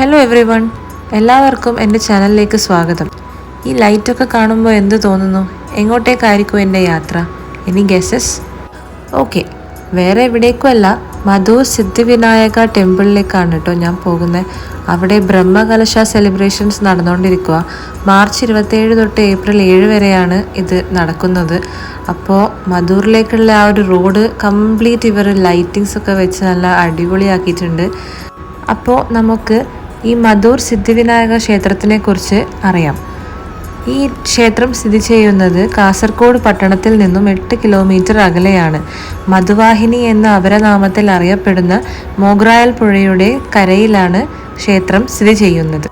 Hello every one എല്ലാവർക്കും എന്റെ ചാനലിലേക്ക് സ്വാഗതം. ഈ ലൈറ്റൊക്കെ കാണുമ്പോൾ എന്ത് തോന്നുന്നു? എങ്ങോട്ടേക്കായിരിക്കും എന്റെ യാത്ര? എനി ഗസസ് ഓക്കെ വേറെ എവിടേക്കുമല്ല. മധൂർ സിദ്ധിവിനായക ടെമ്പിളിലേക്കാണ് കേട്ടോ ഞാൻ പോകുന്നത്. അവിടെ ബ്രഹ്മകലശ സെലിബ്രേഷൻസ് നടന്നുകൊണ്ടിരിക്കുക. മാർച്ച് ഇരുപത്തേഴ് തൊട്ട് ഏപ്രിൽ ഏഴ് വരെയാണ് ഇത് നടക്കുന്നത്. അപ്പോൾ മധൂറിലേക്കുള്ള ആ ഒരു റോഡ് കംപ്ലീറ്റ് ഇവർ ലൈറ്റിങ്സ് ഒക്കെ വെച്ച് നല്ല അടിപൊളിയാക്കിയിട്ടുണ്ട്. അപ്പോൾ നമുക്ക് ഈ മധൂർ സിദ്ധിവിനായക ക്ഷേത്രത്തിനെ കുറിച്ച് അറിയാം. ഈ ക്ഷേത്രം സ്ഥിതി ചെയ്യുന്നത് കാസർഗോഡ് പട്ടണത്തിൽ നിന്നും എട്ട് കിലോമീറ്റർ അകലെയാണ്. മധുവാഹിനി എന്ന അപരനാമത്തിൽ അറിയപ്പെടുന്ന മോഗ്രായൽ പുഴയുടെ കരയിലാണ് ക്ഷേത്രം സ്ഥിതി ചെയ്യുന്നത്.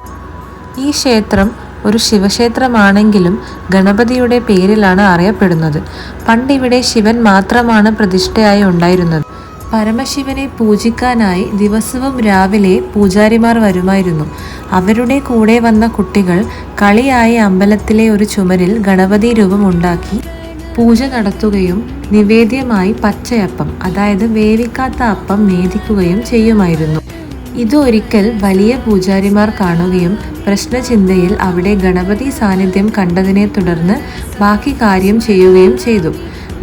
ഈ ക്ഷേത്രം ഒരു ശിവക്ഷേത്രമാണെങ്കിലും ഗണപതിയുടെ പേരിലാണ് അറിയപ്പെടുന്നത്. പണ്ടിവിടെ ശിവൻ മാത്രമാണ് പ്രതിഷ്ഠയായി ഉണ്ടായിരുന്നത്. പരമശിവനെ പൂജിക്കാനായി ദിവസവും രാവിലെ പൂജാരിമാർ വരുമായിരുന്നു. അവരുടെ കൂടെ വന്ന കുട്ടികൾ കളിയായി അമ്പലത്തിലെ ഒരു ചുമരിൽ ഗണപതി രൂപം ഉണ്ടാക്കി പൂജ നടത്തുകയും നിവേദ്യമായി പച്ചയപ്പം അതായത് വേവിക്കാത്ത അപ്പം നേദിക്കുകയും ചെയ്യുമായിരുന്നു. ഇതൊരിക്കൽ വലിയ പൂജാരിമാർ കാണുകയും പ്രശ്നചിന്തയിൽ അവിടെ ഗണപതി സാന്നിധ്യം കണ്ടതിനെ തുടർന്ന് ബാക്കി കാര്യം ചെയ്യുകയും ചെയ്തു.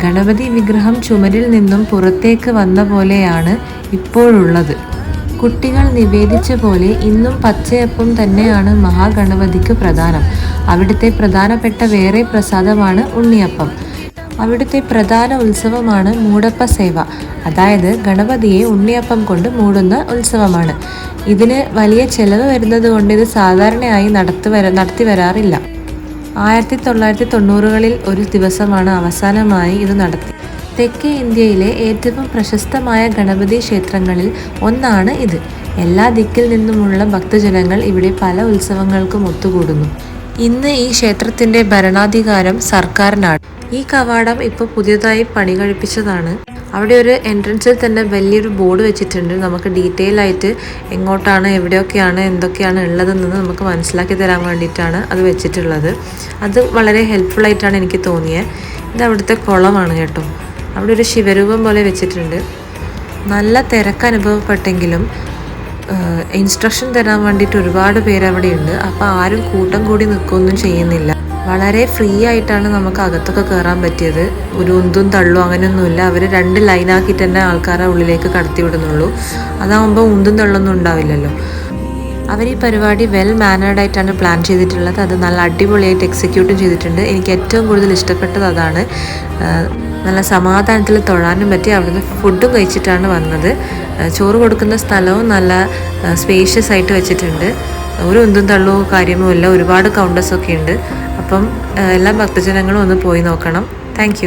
ഗണപതി വിഗ്രഹം ചുമരിൽ നിന്നും പുറത്തേക്ക് വന്ന പോലെയാണ് ഇപ്പോഴുള്ളത്. കുട്ടികൾ നിവേദിച്ച പോലെ ഇന്നും പച്ചയപ്പം തന്നെയാണ് മഹാഗണപതിക്ക് പ്രധാനം. അവിടുത്തെ പ്രധാനപ്പെട്ട വേറെ പ്രസാദമാണ് ഉണ്ണിയപ്പം. അവിടുത്തെ പ്രധാന ഉത്സവമാണ് മൂടപ്പ സേവ. അതായത് ഗണപതിയെ ഉണ്ണിയപ്പം കൊണ്ട് മൂടുന്ന ഉത്സവമാണ്. ഇതിന് വലിയ ചെലവ് വരുന്നത് കൊണ്ട് ഇത് സാധാരണയായി നടത്തി വര നടത്തി വരാറില്ല ആയിരത്തി തൊള്ളായിരത്തി തൊണ്ണൂറുകളിൽ ഒരു ദിവസമാണ് അവസാനമായി ഇത് നടത്തി. തെക്കേ ഇന്ത്യയിലെ ഏറ്റവും പ്രശസ്തമായ ഗണപതി ക്ഷേത്രങ്ങളിൽ ഒന്നാണ് ഇത്. എല്ലാ ദിക്കിൽ നിന്നുമുള്ള ഭക്തജനങ്ങൾ ഇവിടെ പല ഉത്സവങ്ങൾക്കും ഒത്തുകൂടുന്നു. ഇന്ന് ഈ ക്ഷേത്രത്തിന്റെ ഭരണാധികാരം സർക്കാരിനാണ്. ഈ കവാടം ഇപ്പോൾ പുതിയതായി പണി കഴിപ്പിച്ചതാണ് അവിടെ ഒരു എൻട്രൻസിൽ തന്നെ വലിയൊരു ബോർഡ് വെച്ചിട്ടുണ്ട്. നമുക്ക് ഡീറ്റെയിൽ ആയിട്ട് എങ്ങോട്ടാണ് എവിടെയൊക്കെയാണ് എന്തൊക്കെയാണ് ഉള്ളതെന്ന് നമുക്ക് മനസ്സിലാക്കി തരാൻ വേണ്ടിയിട്ടാണ് അത് വെച്ചിട്ടുള്ളത്. അത് വളരെ ഹെൽപ്ഫുൾ ആയിട്ടാണ് എനിക്ക് തോന്നിയത് ഇത് അവിടുത്തെ കുളമാണ് കേട്ടോ. അവിടെ ഒരു ശിവരൂപം പോലെ വെച്ചിട്ടുണ്ട്. നല്ല തിരക്ക് അനുഭവപ്പെട്ടെങ്കിലും ഇൻസ്ട്രക്ഷൻ തരാൻ വേണ്ടിയിട്ട് ഒരുപാട് പേര് അവിടെ ഉണ്ട് അപ്പോൾ ആരും കൂട്ടം കൂടി നിൽക്കുകയൊന്നും ചെയ്യുന്നില്ല. വളരെ ഫ്രീ ആയിട്ടാണ് നമുക്ക് അകത്തൊക്കെ കയറാൻ പറ്റിയത്. ഒരു ഉന്തും തള്ളും അങ്ങനെയൊന്നുമില്ല. അവർ രണ്ട് ലൈനാക്കിയിട്ട് തന്നെ ആൾക്കാരെ ഉള്ളിലേക്ക് കടത്തി വിടുന്നുള്ളൂ. അതാകുമ്പോൾ ഉന്തും തള്ളൊന്നും ഉണ്ടാവില്ലല്ലോ. അവർ ഈ പരിപാടി വെൽ മാനേർഡ് ആയിട്ടാണ് പ്ലാൻ ചെയ്തിട്ടുള്ളത്. അത് നല്ല അടിപൊളിയായിട്ട് എക്സിക്യൂട്ടും ചെയ്തിട്ടുണ്ട്. എനിക്ക് ഏറ്റവും കൂടുതൽ ഇഷ്ടപ്പെട്ടത് അതാണ്. നല്ല സമാധാനത്തിൽ തൊഴാനും പറ്റി അവിടുന്ന് ഫുഡും കഴിച്ചിട്ടാണ് വന്നത്. ചോറ് കൊടുക്കുന്ന സ്ഥലവും നല്ല സ്പേഷ്യസ് ആയിട്ട് വെച്ചിട്ടുണ്ട്. ഒരു ഉന്തും തള്ളോ കാര്യമോ ഇല്ല. ഒരുപാട് കൗണ്ടേഴ്സൊക്കെ ഉണ്ട്. അപ്പം എല്ലാ ഭക്തജനങ്ങളും ഒന്ന് പോയി നോക്കണം. താങ്ക്